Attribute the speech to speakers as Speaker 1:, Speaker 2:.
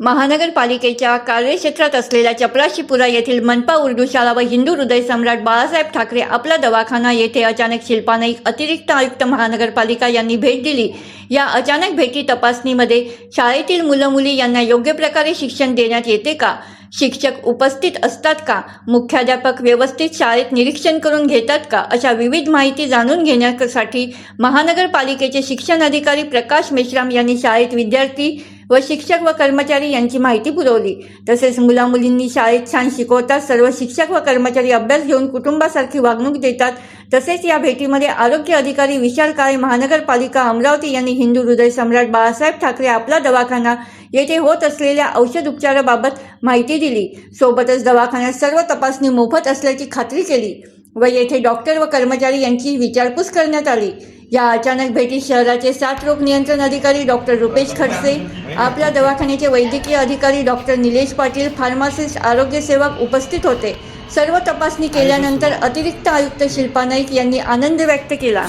Speaker 1: महानगरपालिकेच्या कार्यक्षेत्रात असलेल्या चपराशीपुरा येथील मनपा उर्दू शाळा व हिंदू हृदय सम्राट बाळासाहेब ठाकरे आपला दवाखाना येथे अचानक शिल्पा नाईक अतिरिक्त आयुक्त महानगरपालिका यांनी भेट दिली. या अचानक भेटी तपासणीमध्ये शाळेतील मुलं मुली यांना योग्य प्रकारे शिक्षण देण्यात येते का? शिक्षक उपस्थित असतात का? मुख्याध्यापक व्यवस्थित शाळेत निरीक्षण करून घेतात का? अशा विविध माहिती जाणून घेण्यासाठी महानगरपालिकेचे शिक्षण अधिकारी प्रकाश मेश्राम यांनी शाळेत विद्यार्थी व शिक्षक व कर्मचारी यांची माहिती पुरवली. तसेच मुलामुलींनी शाळेत छान शिकवतात सर्व शिक्षक व कर्मचारी अभ्यास घेऊन कुटुंबासारखी वागणूक देतात. तसेच या भेटीमध्ये आरोग्य अधिकारी विशाल काळे महानगरपालिका अमरावती यांनी हिंदू हृदय सम्राट बाळासाहेब ठाकरे आपला दवाखाना येथे होत असलेल्या औषध उपचाराबाबत माहिती दिली. सोबतच दवाखान्यात सर्व तपासणी मोफत असल्याची खात्री केली. व येथे डॉक्टर व कर्मचारी यांची विचारपूस करण्यात आली. या अचानक भेटीत शहराचे साथ रोग नियंत्रण अधिकारी डॉक्टर रुपेश खडसे आपल्या दवाखान्याचे वैद्यकीय अधिकारी डॉक्टर निलेश पाटील फार्मासिस्ट आरोग्य सेवक उपस्थित होते. सर्व तपासणी केल्यानंतर अतिरिक्त आयुक्त शिल्पा नाईक यांनी आनंद व्यक्त केला.